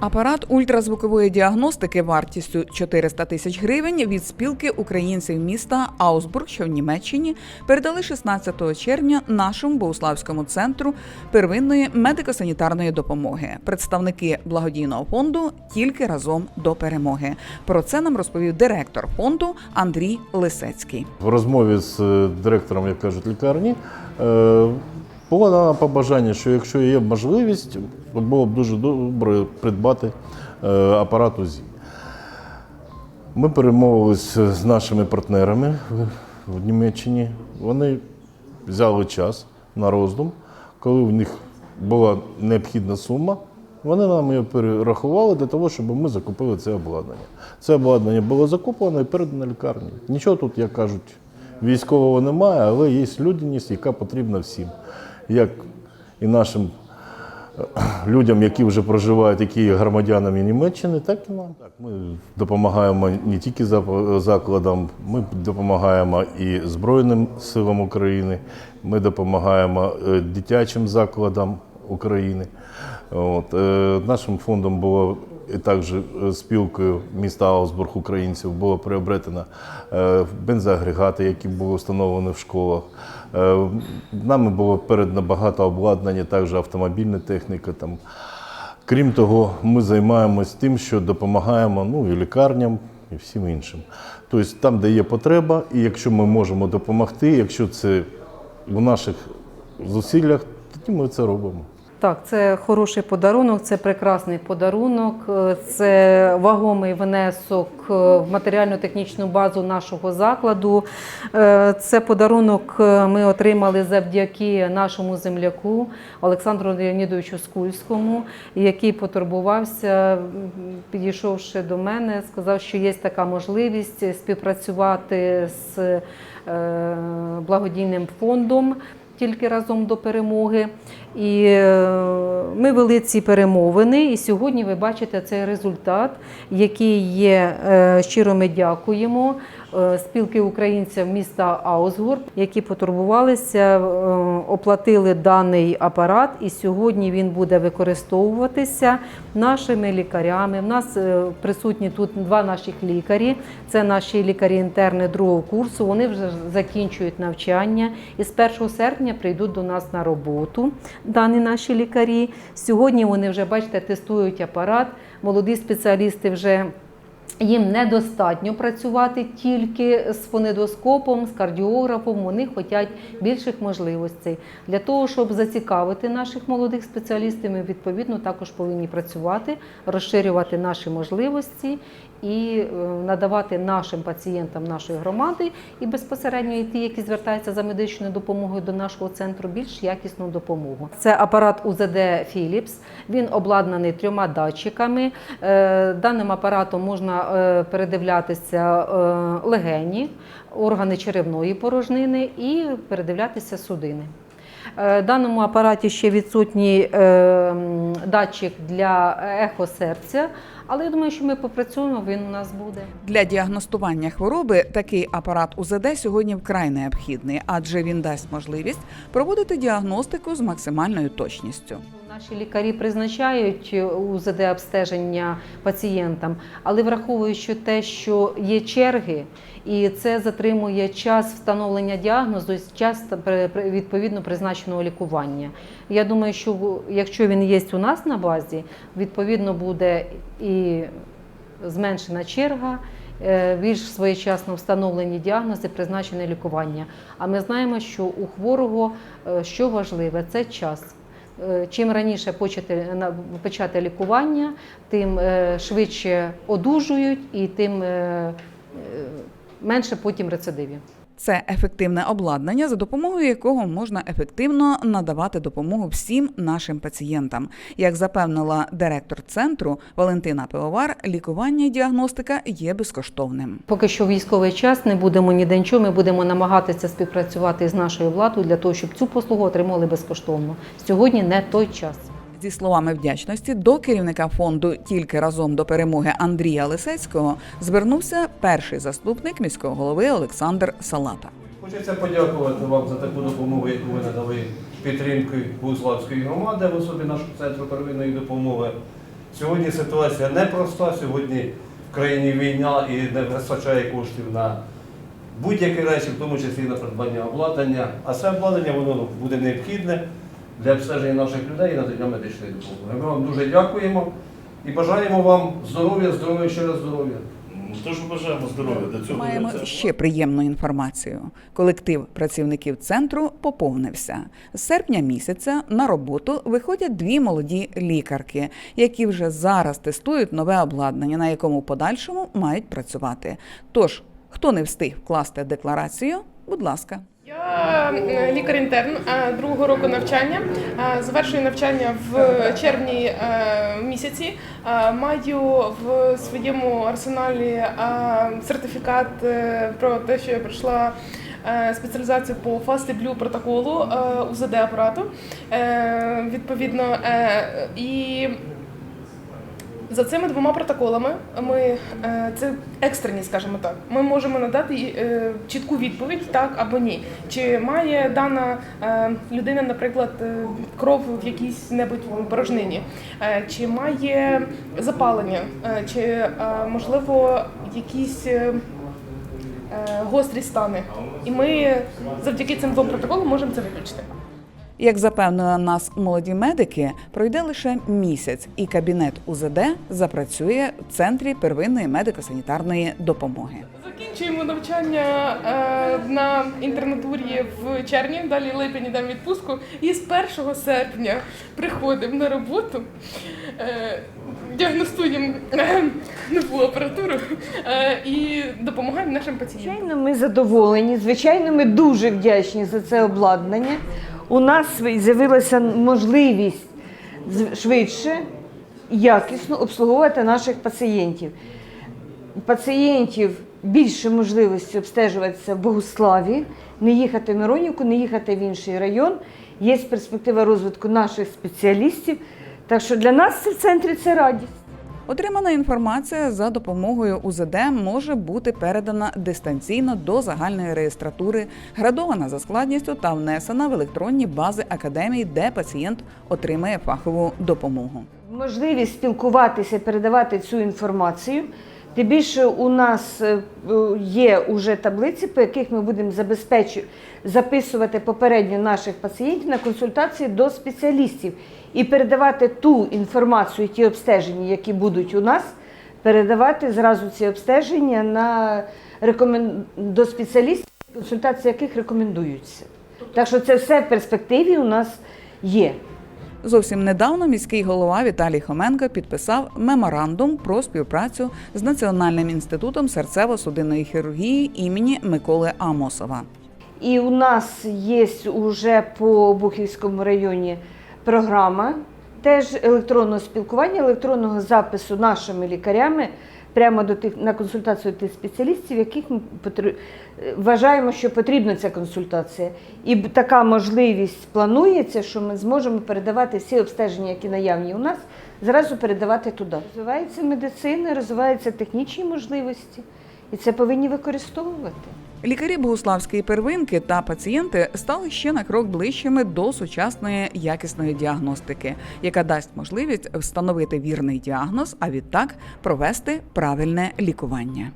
Апарат ультразвукової діагностики вартістю 400 тисяч гривень від спілки українців міста Аусбург, що в Німеччині, передали 16 червня нашому Богуславському центру первинної медико-санітарної допомоги. Представники благодійного фонду тільки разом до перемоги. Про це нам розповів директор фонду Андрій Лисецький. В розмові з е, директором, як кажуть, лікарні, е, було дано побажання, що якщо є можливість, то було б дуже добре придбати е, апарат УЗІ. Ми перемовилися з нашими партнерами в- Німеччині. Вони взяли час на роздум. Коли в них була необхідна сума, вони нам її перерахували для того, щоб ми закупили це обладнання. Це обладнання було закуплено і передано лікарні. Нічого тут, як кажуть, військового немає, але є людяність, яка потрібна всім. Як і нашим е, людям, які вже проживають, які є громадянами Німеччини, так і нам. Так, ми допомагаємо не тільки закладам, ми допомагаємо і Збройним силам України, ми допомагаємо е, дитячим закладам України. От, е, нашим фондом було і також е, спілкою міста Аусбург українців було приобретено е, бензоагрегати, які були встановлені в школах. Е, Нами було передано багато обладнання, також автомобільна техніка. Там. Крім того, ми займаємось тим, що допомагаємо ну, і лікарням, і всім іншим. Тобто там, де є потреба, і якщо ми можемо допомогти, якщо це в наших зусиллях, тоді ми це робимо. Так, це хороший подарунок, це прекрасний подарунок, е, це вагомий внесок е, в матеріально-технічну базу нашого закладу. Е, Це подарунок ми отримали завдяки нашому земляку Олександру Леонідовичу Скульському, який потурбувався, підійшовши до мене, сказав, що є така можливість співпрацювати з благодійним фондом тільки разом до перемоги. І е, ми вели ці перемовини, і сьогодні ви бачите цей результат, який є. е, Щиро ми дякуємо спілки українців міста Аусгурт, які потурбувалися, е, оплатили даний апарат, і сьогодні він буде використовуватися нашими лікарями. У нас е, присутні тут два наших лікарі. Це наші лікарі-інтерни другого курсу. Вони вже закінчують навчання і з 1 серпня прийдуть до нас на роботу. Дані наші лікарі. Сьогодні вони вже бачите, тестують апарат. Молоді спеціалісти вже. Їм недостатньо працювати тільки з фонедоскопом, з кардіографом. Вони хочуть більших можливостей. Для того, щоб зацікавити наших молодих спеціалістів, ми відповідно також повинні працювати, розширювати наші можливості і е, надавати нашим пацієнтам нашої громади і безпосередньо і ті, які звертаються за медичною допомогою до нашого центру, більш якісну допомогу. Це апарат УЗД Philips. Він обладнаний трьома датчиками. Е, Даним апаратом можна е, передивлятися е, легені, органи черевної порожнини і передивлятися судини. Е, В даному апараті ще відсутній датчик для ехо серця, але я думаю, що ми попрацюємо, він у нас буде. Для діагностування хвороби такий апарат УЗД сьогодні вкрай необхідний, адже він дасть можливість проводити діагностику з максимальною точністю. Наші лікарі призначають УЗД обстеження пацієнтам, але враховуючи те, що є черги, і це затримує час встановлення діагнозу, час при- відповідно призначеного лікування. Я думаю, що якщо він є у нас на базі, відповідно буде і зменшена черга. е, Більш своєчасно встановлені діагнози, призначене лікування. А ми знаємо, що у хворого е, що важливе це час. Е, Чим раніше почати почати лікування, тим е, швидше одужують і тим е, менше потім рецидивів. Це ефективне обладнання, за допомогою якого можна ефективно надавати допомогу всім нашим пацієнтам. Як запевнила директор центру Валентина Пивовар, лікування і діагностика є безкоштовним. Поки що військовий час не будемо ніде нічого. Ми будемо намагатися співпрацювати з нашою владою для того, щоб цю послугу отримали безкоштовно. Сьогодні не той час. Зі словами вдячності до керівника фонду тільки разом до перемоги Андрія Лисецького звернувся перший заступник міського голови Олександр Салата. Хочеться подякувати вам за таку допомогу, яку ви надали підтримки Богуславської громади в особі нашого центру первинної допомоги. Сьогодні ситуація непроста, сьогодні в країні війна і не вистачає коштів на будь-які речі, в тому числі на придбання обладнання. А це обладнання воно буде необхідне для обстеження наших людей і надання медичної допомоги. Ми вам дуже дякуємо і бажаємо вам здоров'я, здоров'я, ще раз здоров'я. Тож бажаємо здоров'я до цього. Маємо ще приємну інформацію. Колектив працівників центру поповнився. З серпня місяця на роботу виходять дві молоді лікарки, які вже зараз тестують нове обладнання, на якому в подальшому мають працювати. Тож, хто не встиг вкласти декларацію, будь ласка. Е, лікар-інтерн другого року навчання. Завершую навчання в червні е, місяці. Маю в своєму арсеналі сертифікат е, про те, що я пройшла спеціалізацію по Fast Blue протоколу УЗД апарату. Відповідно, і за цими двома протоколами ми е, це екстрені, скажімо так. Ми можемо надати е, чітку відповідь так або ні. Чи має дана е, людина, наприклад, кров в якійсь небудь порожнині, чи має запалення, чи можливо якісь. Гострі стани, і ми завдяки цим двом протоколам можемо це виключити. Як запевнили нас молоді медики, пройде лише місяць, і кабінет УЗД запрацює в центрі первинної медико-санітарної допомоги. Закінчуємо навчання е, на інтернатурі в червні, далі липень йдемо відпустку. І з 1 серпня приходимо на роботу, е, діагностуємо е, нову апаратуру е, і допомагаємо нашим пацієнтам. Звичайно, ми задоволені. Звичайно, ми дуже вдячні за це обладнання. У нас з'явилася можливість швидше якісно обслуговувати наших пацієнтів. Пацієнтів більше можливості обстежуватися в Богуславі, не їхати в Миронівку, не їхати в інший район. Є перспектива розвитку наших спеціалістів. Так що для нас це в центрі це радість. Отримана інформація за допомогою УЗД може бути передана дистанційно до загальної реєстратури, градована за складністю та внесена в електронні бази академії, де пацієнт отримає фахову допомогу. Можливість спілкуватися, передавати цю інформацію. Тим більше у нас е, є уже таблиці, по яких ми будемо забезпечу- записувати попередньо наших пацієнтів на консультації до спеціалістів і передавати ту інформацію, ті обстеження, які будуть у нас, передавати зразу ці обстеження на рекомен... до спеціалістів, консультації яких рекомендуються. Так що це все в перспективі у нас є. Зовсім недавно міський голова Віталій Хоменко підписав меморандум про співпрацю з Національним інститутом серцево-судинної хірургії імені Миколи Амосова. І у нас є вже по Бухівському районі програма теж електронного спілкування, електронного запису нашими лікарями прямо до тих на консультацію тих спеціалістів, яких ми потр- вважаємо, що потрібна ця консультація. І така можливість планується, що ми зможемо передавати всі обстеження, які наявні у нас, зразу передавати туди. Розвивається медицина, розвиваються технічні можливості, і це повинні використовувати. Лікарі Богуславської первинки та пацієнти стали ще на крок ближчими до сучасної якісної діагностики, яка дасть можливість встановити вірний діагноз, а відтак провести правильне лікування.